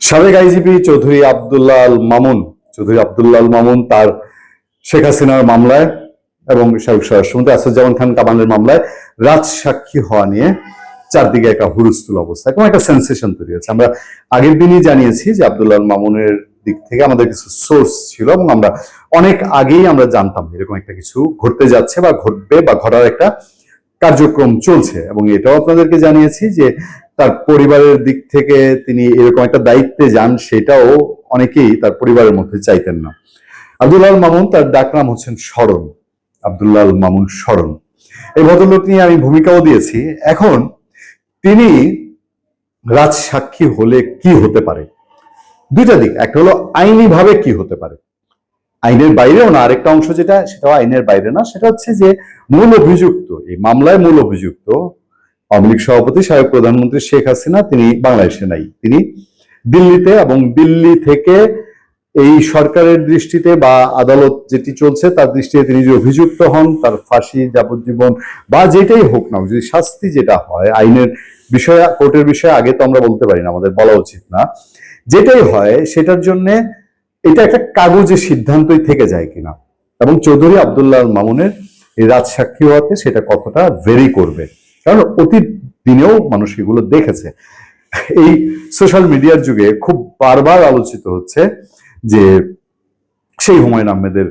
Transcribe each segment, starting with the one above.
সাবেক আইজিপি চৌধুরী আবদুল্লাহ আল মামুন, চৌধুরী আবদুল্লাহ আল মামুন তার শেখ হাসিনার মামলায় এবং সাবেক স্বরাষ্ট্রমন্ত্রী আসাদুজ্জামান খান কামালের মামলায় রাজ সাক্ষী হওয়া নিয়ে চারদিকে একটা হুলস্থুল অবস্থা এবং একটা সেন্সেশন তৈরি হয়েছে। আমরা আগের দিনই জানিয়েছি যে আবদুল্লাহ মামুনের দিক থেকে আমাদের কিছু সোর্স ছিল এবং আমরা অনেক আগেই আমরা জানতাম এরকম একটা কিছু ঘটতে যাচ্ছে বা ঘটবে বা ঘটার একটা কার্যক্রম চলছে এবং এটাও আপনাদেরকে জানিয়েছি যে তার পরিবারের দিক থেকে তিনি এরকম একটা দায়িত্বে যান, সেটাও অনেকেই তার পরিবারের মধ্যে চাইতেন না। আব্দুল্লাহ মামুন, তার ডাকনাম হচ্ছেন স্মরণ। আব্দুল্লাহ মামুন স্মরণ। এই ভদ্রলোক নিয়ে আমি ভূমিকাও দিয়েছি। এখন তিনি রাজ সাক্ষী হলে কি হতে পারে? দুইটা দিক। একটা হলো আইনি ভাবে কি হতে পারে? আইনের বাইরেও না, আরেকটা অংশ যেটা, সেটাও আইনের বাইরে না, সেটা হচ্ছে যে মূল অভিযুক্ত, এই মামলায় মূল অভিযুক্ত আওয়ামী লীগ সভাপতি সাবেক প্রধানমন্ত্রী শেখ হাসিনা, তিনি বাংলাদেশে নাই। তিনি দিল্লিতে এবং দিল্লি থেকে এই সরকারের দৃষ্টিতে বা আদালত যেটি চলছে, তার দৃষ্টিতে তিনি যদি অভিযুক্ত হন, তার ফাঁসি, যাবজ্জীবন বা যেটাই হোক না যদি শাস্তি যেটা হয়, আইনের বিষয়ে, কোর্টের বিষয়ে আগে তো আমরা বলতে পারি না, আমাদের বলা উচিত না। যেটাই হয়, সেটার জন্য এটা একটা কাগজে সিদ্ধান্তই থেকে যায় কিনা। এবং চৌধুরী আবদুল্লাহ মামুনের এই রাজসাক্ষী হওয়াতে সেটা কতটা ভেরি করবে। কারণ অতীত দিনেও মানুষ এগুলো দেখেছে। এই সোশ্যাল মিডিয়ার যুগে খুব বারবার আলোচিত হচ্ছে যে সেই হুমায়ুন আহমেদের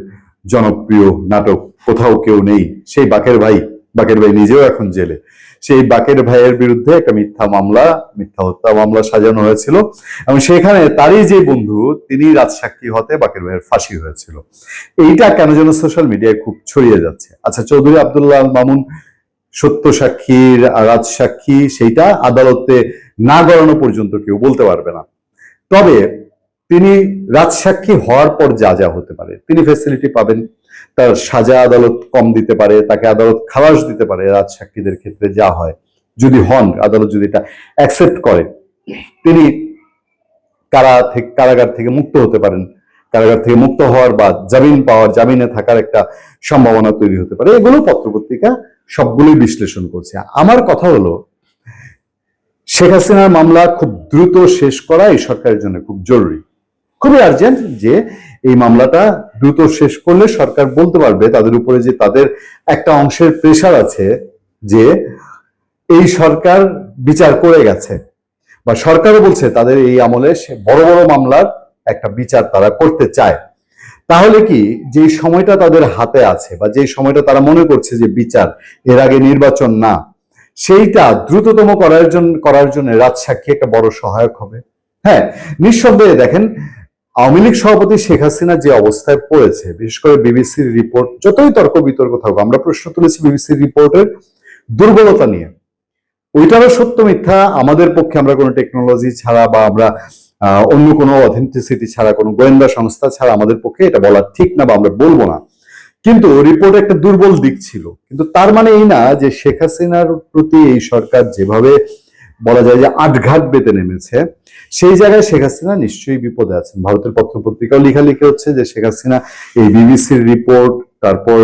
জনপ্রিয় নাটক কোথাও কেউ নেই, সেই বাকের ভাই বাকের ভাই নিজেও এখন জেলে। সেই বাকের ভাইয়ের বিরুদ্ধে একটা মিথ্যা মামলা, মিথ্যা হত্যা মামলা সাজানো হয়েছিল এবং সেখানে তারই যে বন্ধু, তিনি রাজসাক্ষী হতে বাকের ভাইয়ের ফাঁসি হয়েছিল। এইটা কেন যেন সোশ্যাল মিডিয়ায় খুব ছড়িয়ে যাচ্ছে। আচ্ছা চৌধুরী আবদুল্লাহ মামুন সত্য সাক্ষীর রাজসাক্ষী সেইটা আদালতে না গড়ানো পর্যন্ত কেউ বলতে পারবে না। তবে তিনি রাজসাক্ষী হওয়ার পর যা যা হতে পারে, তিনি ফেসিলিটি পাবেন। তার সাজা আদালত কম দিতে পারে, তাকে আদালত খালাস দিতে পারে রাজসাক্ষীদের ক্ষেত্রে যা হয়। যদি হন, আদালত যদি এটা অ্যাকসেপ্ট করে, তিনি কারা থেকে, কারাগার থেকে মুক্ত হতে পারেন। কারাগার থেকে মুক্ত হওয়ার বা জামিন পাওয়ার, জামিনে থাকার একটা সম্ভাবনা তৈরি হতে পারে। এগুলো পত্রপত্রিকা সবগুলোই বিশ্লেষণ করছে। আমার কথা হলো, শেখ হাসিনার মামলা খুব দ্রুত শেষ করা এই সরকারের জন্য খুব জরুরি। খুবই আর্জেন্ট যে এই মামলাটা দ্রুত শেষ করলে সরকার বলতে পারবে তাদের উপরে যে তাদের একটা অংশের প্রেশার আছে যে এই সরকার বিচার করে গেছে। বা সরকারও বলছে তাদের এই আমলে বড় বড় মামলার একটা বিচার তারা করতে চায়। তাহলে কি যে সময়টা তাদের হাতে আছে বা যে সময়টা তারা মনে করছে যে বিচার এর আগে নির্বাচন না, সেইটা দ্রুততম করার জন্য করার জন্য রাজসাক্ষী একটা বড় সহায়ক হবে। হ্যাঁ নিঃসন্দেহে দেখেন, আওয়ামী লীগ সভাপতি শেখ হাসিনা যে অবস্থায় পড়েছে, বিশেষ করে বিবিসির রিপোর্ট, যতই তর্ক বিতর্ক থাকুক, আমরা প্রশ্ন তুলেছি বিবিসির রিপোর্টের দুর্বলতা নিয়ে। ওইটারও সত্য মিথ্যা, আমাদের পক্ষে আমরা কোনো টেকনোলজি ছাড়া বা আমরা অন্য কোনো অথেন্টিসিটি ছাড়া, কোনো গোয়েন্দা সংস্থা ছাড়া আমাদের পক্ষে এটা বলা ঠিক না বা আমরা বলব না। কিন্তু রিপোর্টে একটা দুর্বল দিক ছিল। কিন্তু তার মানে এই না যে শেখ হাসিনার প্রতি এই সরকার যেভাবে বলা যায় যে আটঘাট বেঁধে নেমেছে, সেই জায়গায় শেখ হাসিনা নিশ্চয়ই বিপদে আছেন। ভারতের পত্রপত্রিকাও লেখালেখি হচ্ছে যে শেখ হাসিনা এই বিবিসির রিপোর্ট তারপর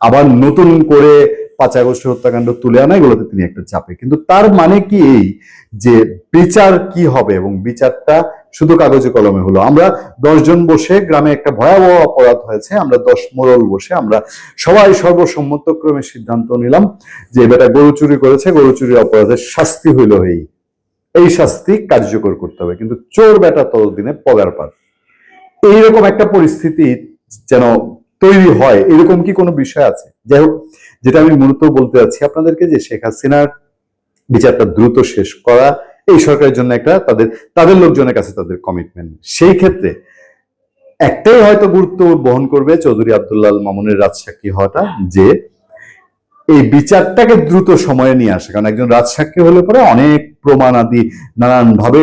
আবার নতুন করে পাঁচ আগস্ট হত্যাকাণ্ড তুলে আনা, এগুলোতে তিনি একটা চাপে। কিন্তু তার মানে কি এই যে বিচার কি হবে এবং বিচারটা শুধু কাগজে কলমে হলো? আমরা দশজন বসে গ্রামে একটা ভয়াবহ অপরাধ হয়েছে, আমরা দশ মোড়ল বসে আমরা সবাই সর্বসম্মতক্রমে সিদ্ধান্ত নিলাম যে বেটা গরু চুরি করেছে, গরু চুরি অপরাধের শাস্তি হইল এই। এই শাস্তি কার্যকর করতে হবে। কিন্তু চোর বেটা ততদিনে পগার পার। এইরকম একটা পরিস্থিতি যেন তৈরি হয়, এরকম কি কোনো বিষয় আছে? যাই হোক, যেটা আমি মূলত বলতে চাচ্ছি আপনাদেরকে যে শেখ হাসিনার বিচারটা দ্রুত শেষ করা, এই সরকারের জন্য একটা তাদের তাদের লোকজনের কাছে তাদের কমিটমেন্ট সেই ক্ষেত্রে একটাই হয়তো গুরুত্ব বহন করবে চৌধুরী আব্দুল্লাহ মামুনের রাজসাক্ষী হওয়াটা, যে এই বিচারটাকে দ্রুত সময়ে নিয়ে আসে। কারণ একজন রাজসাক্ষী হলে পরে অনেক প্রমাণ আদি নানান ভাবে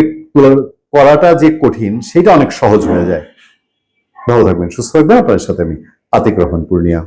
করাটা যে কঠিন, সেটা অনেক সহজ হয়ে যায়। ভালো থাকবেন, সুস্থ থাকবেন। আপনার সাথে আমি আতিক রহমান পূর্ণিয়া